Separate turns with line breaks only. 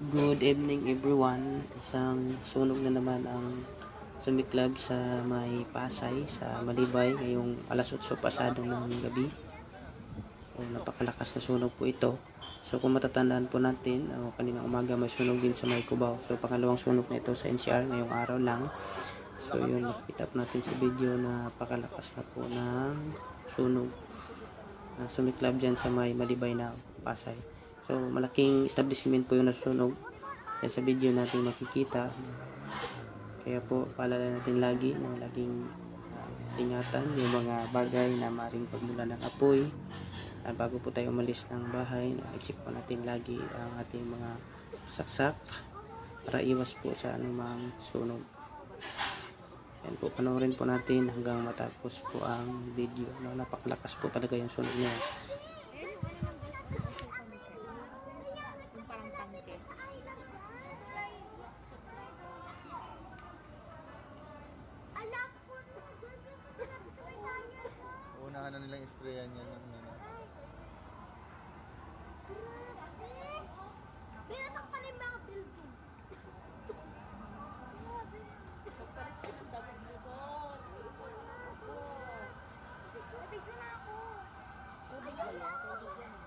Good evening everyone. Isang sunog na naman ang sumiklab sa may Pasay sa Malibay ngayong alas 8 pasado ng gabi. So napakalakas na sunog po ito. So kung matatandaan po natin, uh, kaninang umaga may sunog din sa may Cubao. So pangalawang sunog na ito sa NCR ngayong araw lang. So yun, nakikita po natin sa video na napakalakas na po ng sunog na sumiklab dyan sa may Malibay na Pasay. So, malaking establishment po yung nasusunog. Kaya sa video natin makikita. Kaya po, paalala natin lagi na laging ah, ingatan yung mga bagay na maring pagmula ng apoy. Ah, bago po tayo umalis ng bahay, i-check po natin lagi ang ating mga saksak para iwas po sa anumang sunog. Yan po, panoorin po natin hanggang matapos po ang video. No, napakalakas po talaga yung sunog niya.
lang sprayan yan ng ano. ano. Binatak pa rin mga building. Pagpalit ko ng dabog mo ko. Picture na ako. Tubig lang, tubig lang.